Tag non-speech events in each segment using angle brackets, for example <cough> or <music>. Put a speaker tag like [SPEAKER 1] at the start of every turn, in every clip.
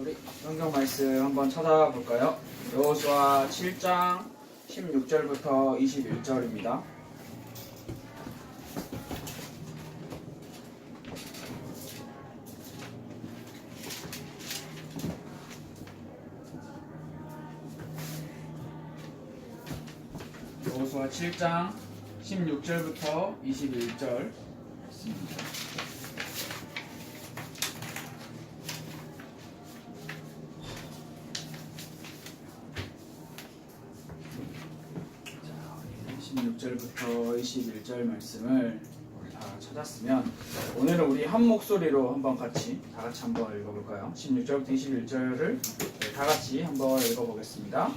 [SPEAKER 1] 우리 성경 말씀 한번 찾아볼까요? 여호수아 7장 16절부터 21절입니다. 여호수아 7장 16절부터 21절 말씀입니다. 자, 16절부터 21절 말씀을 우리 다 찾았으면 오늘은 우리 한 목소리로 한번 같이 다 같이 한번 읽어볼까요? 16절부터 21절을 다 같이 한번 읽어보겠습니다.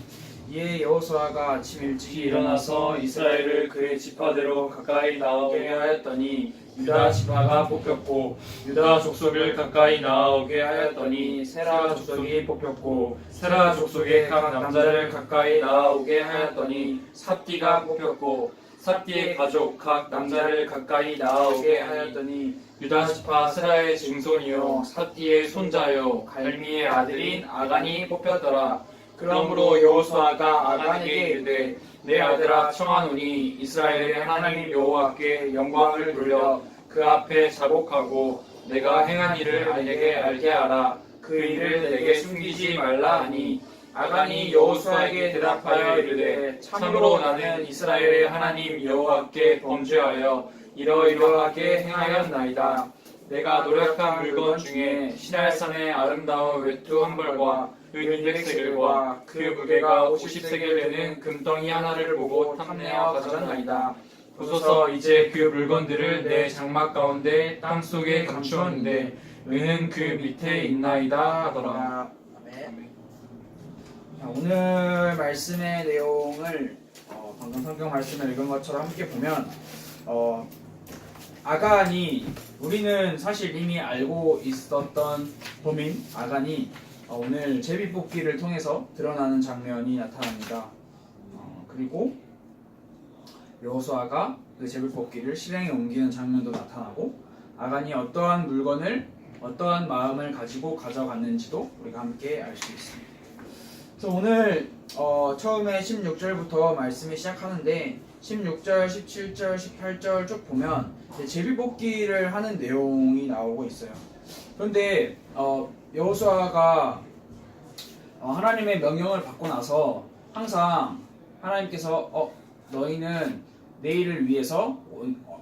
[SPEAKER 1] 이에 여호수아가 아침 일찍 일어나서 이스라엘을 그의 지파대로 가까이 나오게 하였더니 유다 지파가 뽑혔고 유다 족속을 가까이 나오게 하였더니 세라 족속이 뽑혔고 세라 족속의 각 남자를 가까이 나오게 하였더니 삽디가 뽑혔고 삽디의 가족 각 남자를 가까이 나오게 하였더니 유다 지파 세라의 증손이요 삽디의 손자요 갈미의 아들인 아간이 뽑혔더라. 그러므로 여호수아가 아간에게 이르되 내 아들아 청하노니 이스라엘의 하나님 여호와께 영광을 돌려 그 앞에 자복하고 내가 행한 일을 내게 알게 하라. 그 일을 내게 숨기지 말라 하니 아간이 여호수아에게 대답하여 이르되 참으로 나는 이스라엘의 하나님 여호와께 범죄하여 이러이러하게 행하였나이다 내가 노력한 물건 중에 시날산의 아름다운 외투 한 벌과 그 200세겔과 그 무게가 50세겔 되는 금덩이 하나를 보고 탐내어 가져왔나이다. 보소서 이제 그 물건들을 내 장막 가운데 땅 속에 감추었는데 은은 그 밑에 있나이다 하더라. 자, 오늘 말씀의 내용을 어, 방금 성경 말씀을 읽은 것처럼 함께 보면 어, 아간이 우리는 사실 이미 알고 있었던 범인 아간이 어, 오늘 제비뽑기를 통해서 드러나는 장면이 나타납니다. 어, 그리고 여호수아가 그 제비뽑기를 실행에 옮기는 장면도 나타나고 아간이 어떠한 물건을 어떠한 마음을 가지고 가져갔는지도 우리가 함께 알 수 있습니다. 그래서 오늘 어, 처음에 16절부터 말씀이 시작하는데 16절, 17절, 18절 쭉 보면 제비뽑기를 하는 내용이 나오고 있어요. 그런데 어, 여호수아가 어, 하나님의 명령을 받고 나서 항상 하나님께서 어, 너희는 내일을 위해서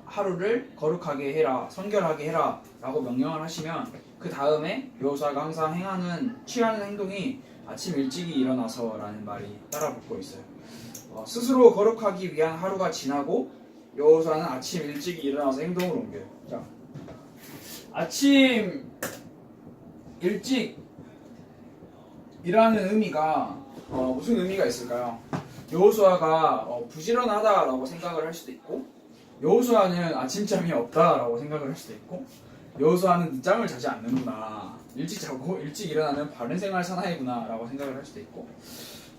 [SPEAKER 1] 하루를 거룩하게 해라, 성결하게 해라 라고 명령을 하시면 그 다음에 여호수아가 항상 행하는 취하는 행동이 아침 일찍이 일어나서라는 말이 따라 붙고 있어요. 어, 스스로 거룩하기 위한 하루가 지나고 여호수아는 아침 일찍 일어나서 행동을 옮겨요. 자, 아침 일찍 이라는 의미가 어, 무슨 의미가 있을까요? 여호수아가 어, 부지런하다라고 생각을 할 수도 있고 여호수아는 아침잠이 없다라고 생각을 할 수도 있고 여호수아는 늦잠을 자지 않는구나 일찍 자고 <laughs> 일찍 일어나는 바른 생활 사나이구나라고 생각을 할 수도 있고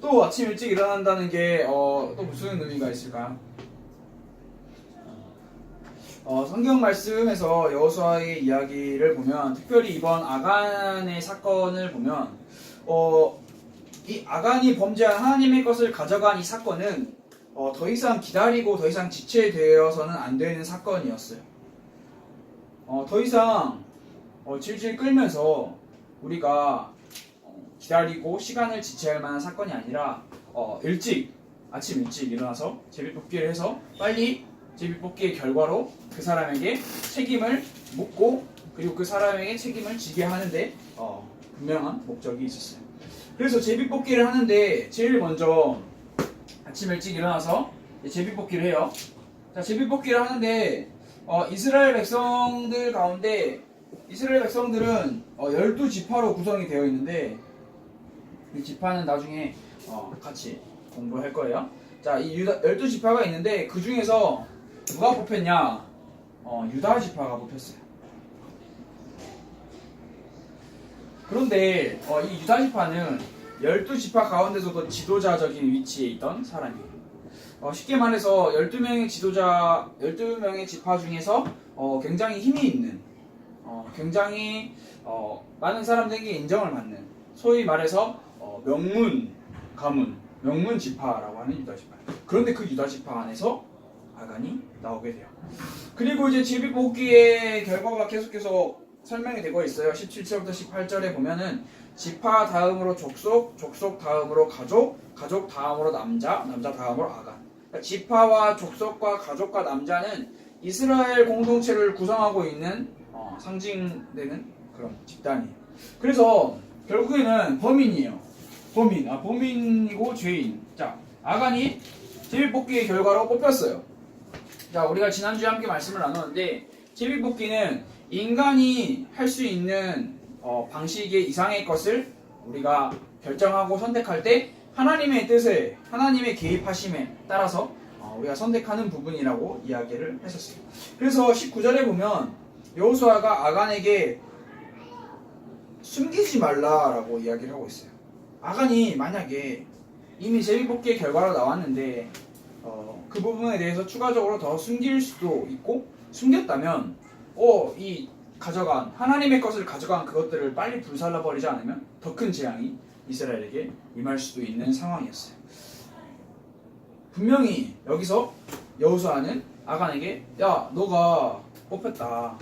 [SPEAKER 1] 또 아침 일찍 일어난다는 게 어, 또 무슨 의미가 있을까요? 어, 성경 말씀에서 여호수아의 이야기를 보면 특별히 이번 아간의 사건을 보면 어, 이 아간이 범죄한 하나님의 것을 가져간 이 사건은 어, 더 이상 기다리고 더 이상 지체되어서는 안 되는 사건이었어요. 어, 더 이상 어, 질질 끌면서 우리가 어, 기다리고 시간을 지체할 만한 사건이 아니라 어, 일찍 아침 일찍 일어나서 제비뽑기를 해서 빨리 제비뽑기의 결과로 그 사람에게 책임을 묻고 그리고 그 사람에게 책임을 지게 하는데 어, 분명한 목적이 있었어요. 그래서 제비뽑기를 하는데 제일 먼저 아침 일찍 일어나서 제비뽑기를 해요. 자, 제비뽑기를 하는데 어, 이스라엘 백성들 가운데 이스라엘 백성들은 어, 12지파로 구성이 되어 있는데 이 지파는 나중에 어, 같이 공부할 거예요. 자, 이 유다, 12지파가 있는데 그 중에서 누가 뽑혔냐? 어, 유다 지파가 뽑혔어요. 그런데 어, 이 유다 지파는 12지파 가운데서도 지도자적인 위치에 있던 사람이에요. 어, 쉽게 말해서 12명의 지도자, 12명의 지파 중에서 어, 굉장히 힘이 있는, 어, 굉장히 어, 많은 사람들에게 인정을 받는 소위 말해서 어, 명문 가문, 명문 지파라고 하는 유다 지파. 그런데 그 유다 지파 안에서 아간이 나오게 돼요. 그리고 이제 제비뽑기의 결과가 계속해서 설명이 되고 있어요. 17절부터 18절에 보면은 지파 다음으로 족속, 족속 다음으로 가족, 가족 다음으로 남자, 남자 다음으로 아간. 그러니까 지파와 족속과 가족과 남자는 이스라엘 공동체를 구성하고 있는 어, 상징되는 그런 집단이에요. 그래서 결국에는 범인이에요. 범인, 아 범인이고 죄인. 자, 아간이 제비뽑기의 결과로 뽑혔어요. 자, 우리가 지난주에 함께 말씀을 나눴는데 제비뽑기는 인간이 할 수 있는 어, 방식의 이상의 것을 우리가 결정하고 선택할 때 하나님의 뜻에 하나님의 개입하심에 따라서 어, 우리가 선택하는 부분이라고 이야기를 했었어요. 그래서 19절에 보면 여호수아가 아간에게 숨기지 말라라고 이야기를 하고 있어요. 아간이 만약에 이미 제비뽑기의 결과로 나왔는데 어, 그 부분에 대해서 추가적으로 더 숨길 수도 있고 숨겼다면 어, 이 가져간 하나님의 것을 가져간 그것들을 빨리 불살라 버리지 않으면 더 큰 재앙이 이스라엘에게 임할 수도 있는 상황이었어요. 분명히 여기서 여호수아는 아간에게 야 너가 뽑혔다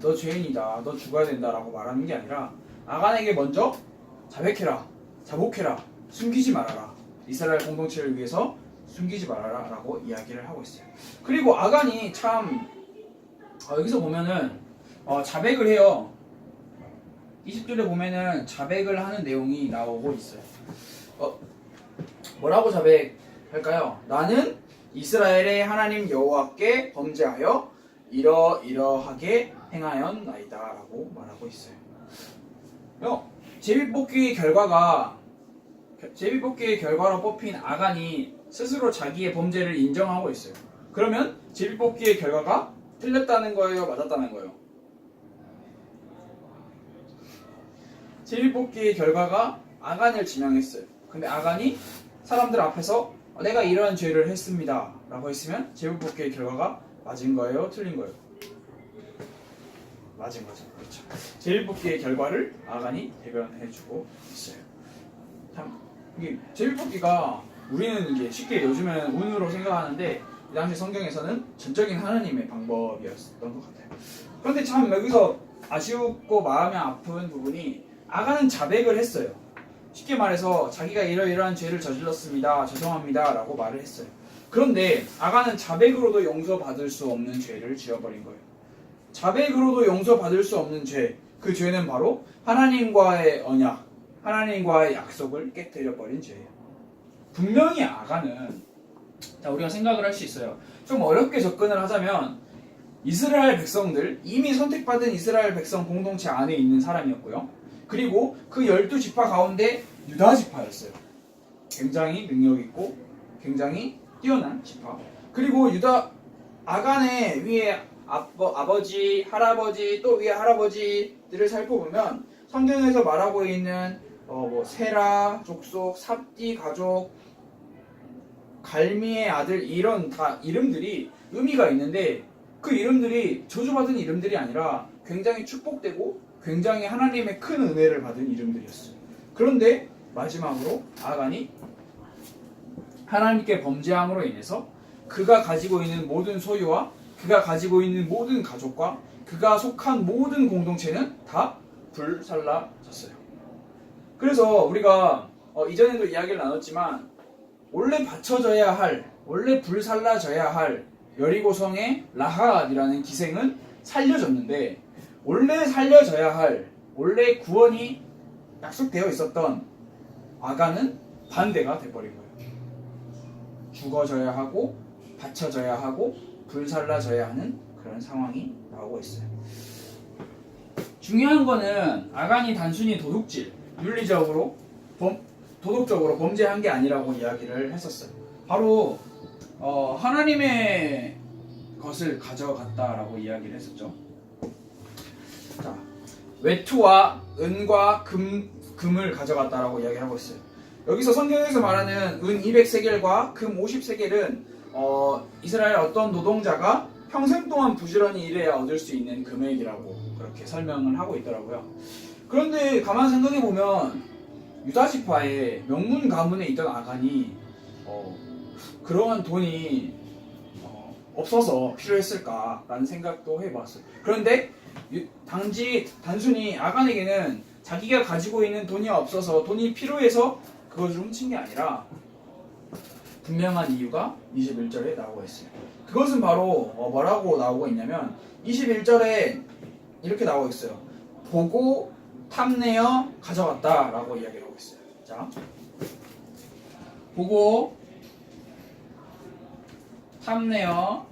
[SPEAKER 1] 너 죄인이다. 너 죽어야 된다라고 말하는 게 아니라 아간에게 먼저 자백해라. 자복해라. 숨기지 말아라. 이스라엘 공동체를 위해서 숨기지 말아라 라고 이야기를 하고 있어요. 그리고 아간이 참 어, 여기서 보면은 어, 자백을 해요. 20절에 보면은 자백을 하는 내용이 나오고 있어요. 어, 뭐라고 자백할까요? 나는 이스라엘의 하나님 여호와께 범죄하여 이러이러하게 행하였나이다 라고 말하고 있어요. 어, 제비뽑기의 결과가 제비뽑기의 결과로 뽑힌 아간이 스스로 자기의 범죄를 인정하고 있어요. 그러면 제비뽑기의 결과가 틀렸다는 거예요, 맞았다는 거예요? 제비뽑기의 결과가 아간을 지명했어요. 근데 아간이 사람들 앞에서 내가 이러한 죄를 했습니다. 라고 했으면 제비뽑기의 결과가 맞은 거예요? 틀린 거예요? 맞은 거죠. 그렇죠. 제비뽑기의 결과를 아간이 대변해주고 있어요. 참, 이게 제비뽑기가 우리는 이게 쉽게 요즘에는 운으로 생각하는데 이 당시 성경에서는 전적인 하나님의 방법이었던 것 같아요. 그런데 참 여기서 아쉬웠고 마음이 아픈 부분이 아간은 자백을 했어요. 쉽게 말해서 자기가 이러이러한 죄를 저질렀습니다. 죄송합니다. 라고 말을 했어요. 그런데 아간은 자백으로도 용서받을 수 없는 죄를 지어버린 거예요. 자백으로도 용서받을 수 없는 죄, 그 죄는 바로 하나님과의 언약, 하나님과의 약속을 깨뜨려버린 죄예요. 분명히 아간은 자 우리가 생각을 할 수 있어요. 좀 어렵게 접근을 하자면 이스라엘 백성들 이미 선택받은 이스라엘 백성 공동체 안에 있는 사람이었고요. 그리고 그 열두 지파 가운데 유다 지파였어요. 굉장히 능력 있고 굉장히 뛰어난 지파. 그리고 유다 아간의 위에 아버, 아버지, 할아버지, 또 위에 할아버지들을 살펴보면 성경에서 말하고 있는 어, 뭐 세라 족속, 삽디 가족, 갈미의 아들 이런 다 이름들이 의미가 있는데 그 이름들이 저주받은 이름들이 아니라 굉장히 축복되고 굉장히 하나님의 큰 은혜를 받은 이름들이었어요. 그런데 마지막으로 아간이 하나님께 범죄함으로 인해서 그가 가지고 있는 모든 소유와 그가 가지고 있는 모든 가족과 그가 속한 모든 공동체는 다 불살라졌어요. 그래서 우리가 어, 이전에도 이야기를 나눴지만 원래 바쳐져야 할 원래 불살라져야 할 여리고성의 라합이라는 기생은 살려졌는데 원래 살려져야 할 원래 구원이 약속되어 있었던 아가는 반대가 돼버린 거예요. 죽어져야 하고 바쳐져야 하고 불살라져야 하는 그런 상황이 나오고 있어요. 중요한 거는 아간이 단순히 도둑질, 윤리적으로 범, 도덕적으로 범죄한 게 아니라고 이야기를 했었어요. 바로 어, 하나님의 것을 가져갔다라고 이야기를 했었죠. 자, 외투와 은과 금, 금을 가져갔다라고 이야기하고 있어요. 여기서 성경에서 말하는 은 200세겔과 금 50세겔은 어, 이스라엘 어떤 노동자가 평생 동안 부지런히 일해야 얻을 수 있는 금액이라고 그렇게 설명을 하고 있더라고요. 그런데 가만 생각해 보면 유다 지파의 명문 가문에 있던 아간이 어, 그러한 돈이 어, 없어서 필요했을까라는 생각도 해봤어요. 그런데 유- 단지 단순히 아간에게는 자기가 가지고 있는 돈이 없어서 돈이 필요해서 그것을 훔친 게 아니라 분명한 이유가 21절에 나오고 있어요. 그것은 바로 어, 뭐라고 나오고 있냐면 21절에 이렇게 나오고 있어요. 보고 탐내어 가져갔다라고 이야기하고 있어요. 자, 보고 탐내어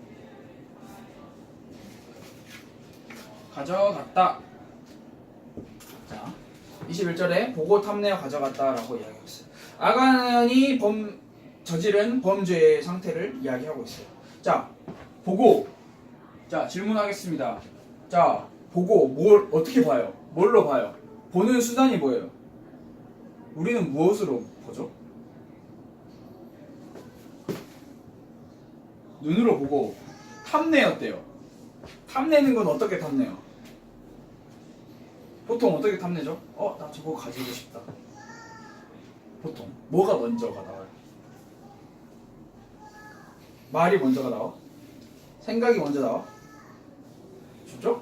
[SPEAKER 1] 가져갔다. 자, 21절에 보고 탐내어 가져갔다라고 이야기하고 있어요. 아간이 범 저지른 범죄의 상태를 이야기하고 있어요. 자, 보고 자 질문하겠습니다. 자, 보고 뭘 어떻게 봐요? 뭘로 봐요? 보는 수단이 뭐예요? 우리는 무엇으로 보죠? 눈으로 보고 탐내었대요. 탐내는 건 어떻게 탐내요? 보통 어떻게 탐내죠? 어, 나 저거 가지고 싶다. 보통 뭐가 먼저가 나와요? 말이 먼저가 나와? 생각이 먼저 나와? 진짜?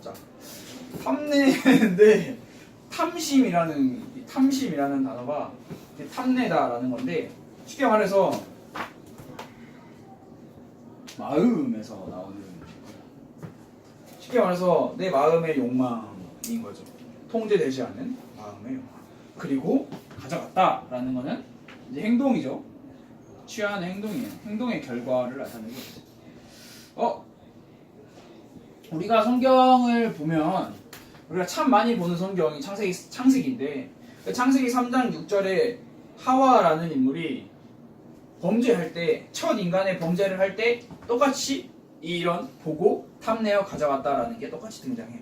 [SPEAKER 1] 자, 탐내는데 탐심이라는 이 탐심이라는 단어가 탐내다라는 건데 쉽게 말해서 마음에서 나오는. 쉽게 말해서 내 마음의 욕망인 거죠. 통제되지 않는 마음의 욕망. 그리고 가져갔다라는 거는 이제 행동이죠. 취하는 행동이에요. 행동의 결과를 나타내고 있어요. 어, 우리가 성경을 보면 우리가 참 많이 보는 성경이 창세기 창세기인데 그 창세기 3장 6절에 하와라는 인물이 범죄할 때 첫 인간의 범죄를 할 때 똑같이 이런 보고 탐내어 가져갔다라는 게 똑같이 등장해요.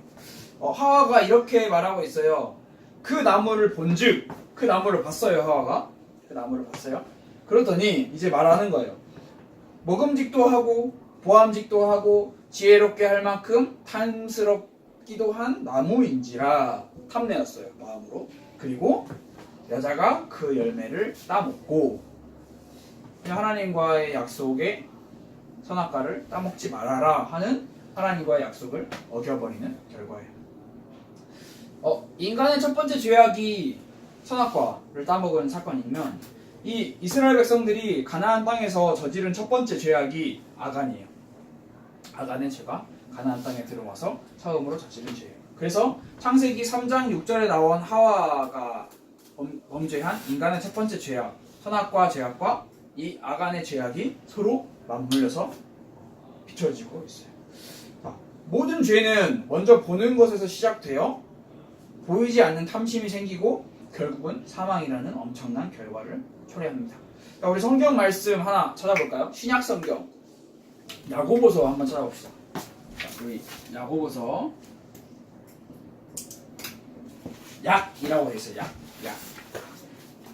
[SPEAKER 1] 어, 하와가 이렇게 말하고 있어요. 그 나무를 본즉 그 나무를 봤어요 하와가 그 나무를 봤어요. 그러더니 이제 말하는 거예요. 먹음직도 하고 보암직도 하고 지혜롭게 할 만큼 탐스럽기도 한 나무인지라 탐내었어요 마음으로. 그리고 여자가 그 열매를 따먹고 하나님과의 약속에 선악과를 따먹지 말아라 하는 하나님과의 약속을 어겨버리는 결과예요. 어, 인간의 첫 번째 죄악이 선악과를 따먹은 사건이면 이 이스라엘 백성들이 가나안 땅에서 저지른 첫 번째 죄악이 아간이에요. 아간의 죄가 가나안 땅에 들어와서 처음으로 저지른 죄예요. 그래서 창세기 3장 6절에 나온 하와가 범, 범죄한 인간의 첫 번째 죄악, 선악과 죄악과 이 아간의 죄악이 서로 맞물려서 비춰지고 있어요. 자, 모든 죄는 먼저 보는 것에서 시작되어 보이지 않는 탐심이 생기고 결국은 사망이라는 엄청난 결과를 초래합니다. 자, 우리 성경 말씀 하나 찾아볼까요? 신약 성경 야고보서 한번 찾아봅시다. 자, 우리 야고보서 약이라고 돼 있어요. 약, 약.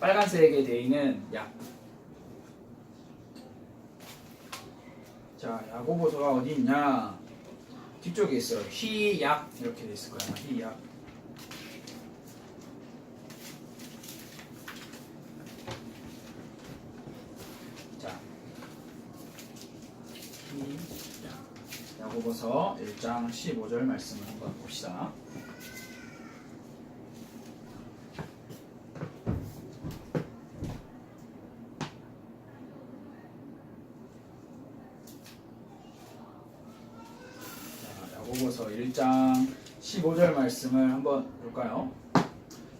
[SPEAKER 1] 빨간색에 돼 있는 약. 자, 야고보서가 어디 있냐? 뒤쪽에 있어요. 희약 이렇게 돼 있을 거야. 희약. 자, 희약. 야고보서 1장 15절 말씀을 한번 봅시다. 자, 야고보서 1장 15절 말씀을 한번 볼까요?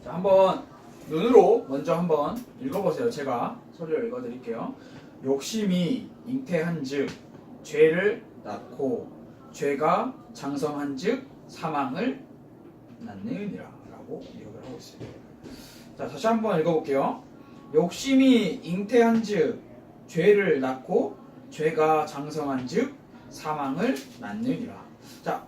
[SPEAKER 1] 자, 한번 눈으로 먼저 한번 읽어보세요. 제가 소리를 읽어드릴게요. 욕심이 잉태한즉 죄를 낳고 죄가 장성한즉 사망을 낳느니라라고 기억을 하고 있어요. 자, 다시 한번 읽어볼게요. 욕심이 잉태한즉 죄를 낳고 죄가 장성한즉 사망을 낳느니라. 자,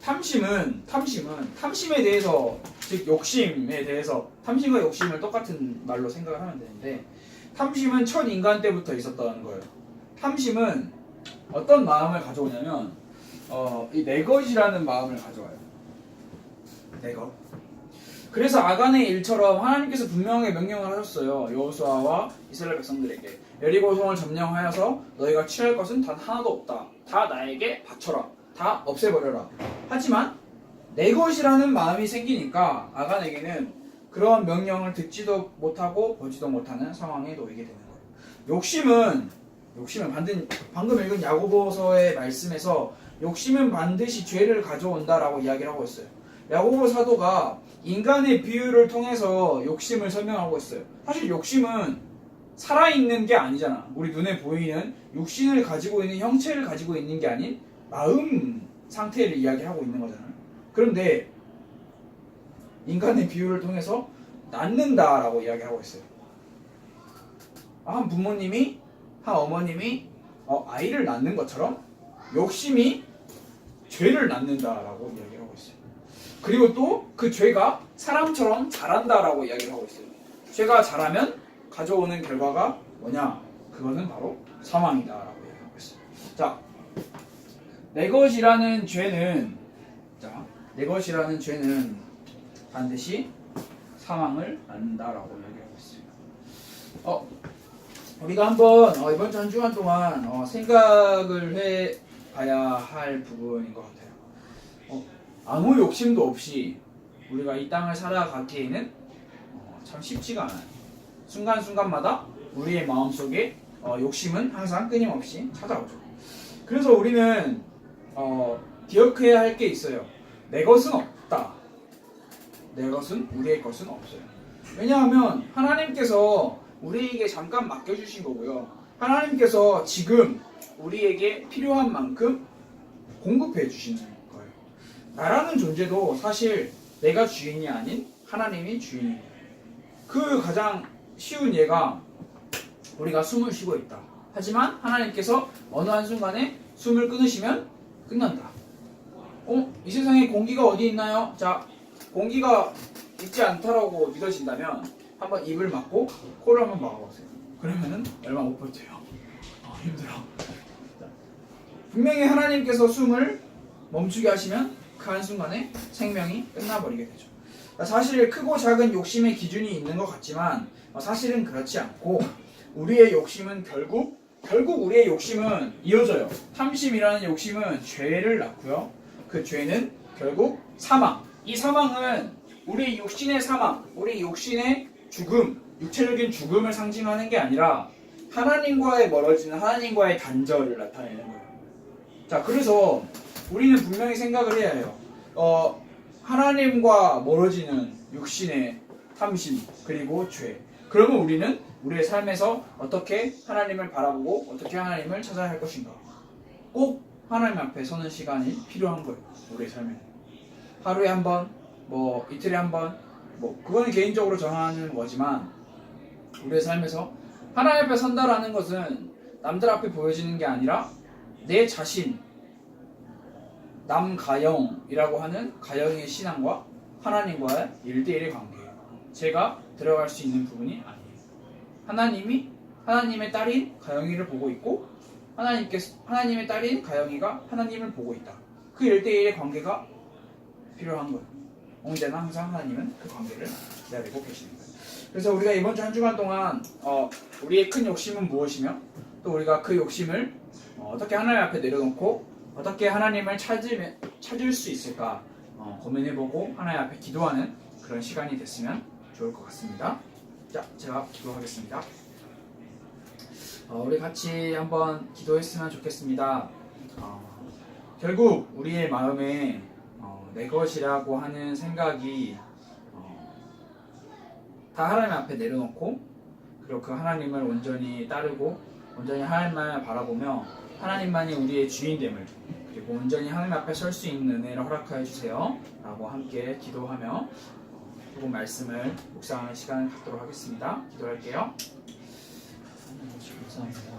[SPEAKER 1] 탐심은 탐심은 탐심에 대해서 즉 욕심에 대해서 탐심과 욕심을 똑같은 말로 생각을 하면 되는데 탐심은 첫 인간 때부터 있었다는 거예요. 탐심은 어떤 마음을 가져오냐면 어, 이 내 것이라는 마음을 가져와요. 내 것. 그래서 아간의 일처럼 하나님께서 분명하게 명령을 하셨어요. 여호수아와 이스라엘 백성들에게 여리고성을 점령하여서 너희가 취할 것은 단 하나도 없다. 다 나에게 바쳐라. 다 없애버려라. 하지만 내 것이라는 마음이 생기니까 아간에게는 그런 명령을 듣지도 못하고 보지도 못하는 상황에 놓이게 되는 거예요. 욕심은 욕심은 반드, 방금 읽은 야고보서의 말씀에서 욕심은 반드시 죄를 가져온다라고 이야기를 하고 있어요. 야고보 사도가 인간의 비유를 통해서 욕심을 설명하고 있어요. 사실 욕심은 살아있는 게 아니잖아. 우리 눈에 보이는 육신을 가지고 있는 형체를 가지고 있는 게 아닌 마음 상태를 이야기하고 있는 거잖아요. 그런데 인간의 비유를 통해서 낳는다라고 이야기하고 있어요. 한 부모님이 한 어머님이 어, 아이를 낳는 것처럼 욕심이 죄를 낳는다라고 이야기를 하고 있어요. 그리고 또 그 죄가 사람처럼 자란다라고 이야기를 하고 있어요. 죄가 자라면 가져오는 결과가 뭐냐? 그거는 바로 사망이다라고 이야기하고 있어요. 자, 내 것이라는 죄는 자, 내 것이라는 죄는 반드시 사망을 낳는다라고 이야기하고 있습니다. 어, 우리가 한번 어, 이번 주 한 주간 동안 어, 생각을 해 봐야 할 부분인 것 같아요. 어, 아무 욕심도 없이 우리가 이 땅을 살아가기에는 어, 참 쉽지가 않아요. 순간순간마다 우리의 마음속에 어, 욕심은 항상 끊임없이 찾아오죠. 그래서 우리는 어, 기억해야 할 게 있어요. 내 것은 없다. 내 것은 우리의 것은 없어요. 왜냐하면 하나님께서 우리에게 잠깐 맡겨주신 거고요. 하나님께서 지금 우리에게 필요한 만큼 공급해 주시는 거예요. 나라는 존재도 사실 내가 주인이 아닌 하나님이 주인이에요. 그 가장 쉬운 예가 우리가 숨을 쉬고 있다. 하지만 하나님께서 어느 한순간에 숨을 끊으시면 끝난다. 어? 이 세상에 공기가 어디 있나요? 자, 공기가 있지 않다라고 믿어진다면 한번 입을 막고 코를 한번 막아보세요. 그러면은 얼마 못 버텨요. 아, 힘들어. 자, 분명히 하나님께서 숨을 멈추게 하시면 그 한순간에 생명이 끝나버리게 되죠. 사실 크고 작은 욕심의 기준이 있는 것 같지만 어, 사실은 그렇지 않고 우리의 욕심은 결국 결국 우리의 욕심은 이어져요. 탐심이라는 욕심은 죄를 낳고요. 그 죄는 결국 사망. 이 사망은 우리 육신의 사망, 우리 육신의 죽음, 육체적인 죽음을 상징하는 게 아니라 하나님과의 멀어지는 하나님과의 단절을 나타내는 거예요. 자, 그래서 우리는 분명히 생각을 해야 해요. 어, 하나님과 멀어지는 육신의 탐심 그리고 죄. 그러면 우리는 우리의 삶에서 어떻게 하나님을 바라보고 어떻게 하나님을 찾아야 할 것인가? 꼭 하나님 앞에 서는 시간이 필요한 거예요. 우리의 삶에. 하루에 한 번, 뭐 이틀에 한 번, 뭐 그거는 개인적으로 정하는 거지만 우리의 삶에서 하나님 앞에 선다라는 것은 남들 앞에 보여지는 게 아니라 내 자신, 남가영이라고 하는 가영의 신앙과 하나님과의 일대일의 관계예요. 제가 들어갈 수 있는 부분이 아니에요. 하나님이 하나님의 딸인 가영이를 보고 있고 하나님께 하나님의 딸인 가영이가 하나님을 보고 있다. 그 일대일의 관계가 필요한 거예요. 언제나 항상 하나님은 그 관계를 기다리고 계시는 거예요. 그래서 우리가 이번 주 한 주간 동안 어, 우리의 큰 욕심은 무엇이며 또 우리가 그 욕심을 어, 떻게 하나님 앞에 내려놓고 어떻게 하나님을 찾으면, 찾을 수 있을까 어, 고민해보고 하나님 앞에 기도하는 그런 시간이 됐으면 좋을 것 같습니다. 자, 제가 기도하겠습니다. 어, 우리 같이 한번 기도했으면 좋겠습니다. 어, 결국 우리의 마음에 어, 내 것이라고 하는 생각이 어, 다 하나님 앞에 내려놓고 그리고 그 하나님을 온전히 따르고 온전히 하나님만 바라보며 하나님만이 우리의 주인됨을 그리고 온전히 하나님 앞에 설 수 있는 은혜를 허락하여 주세요. 라고 함께 기도하며 조금 말씀을 묵상하는 시간을 갖도록 하겠습니다. 기도할게요.
[SPEAKER 2] 감사합니다.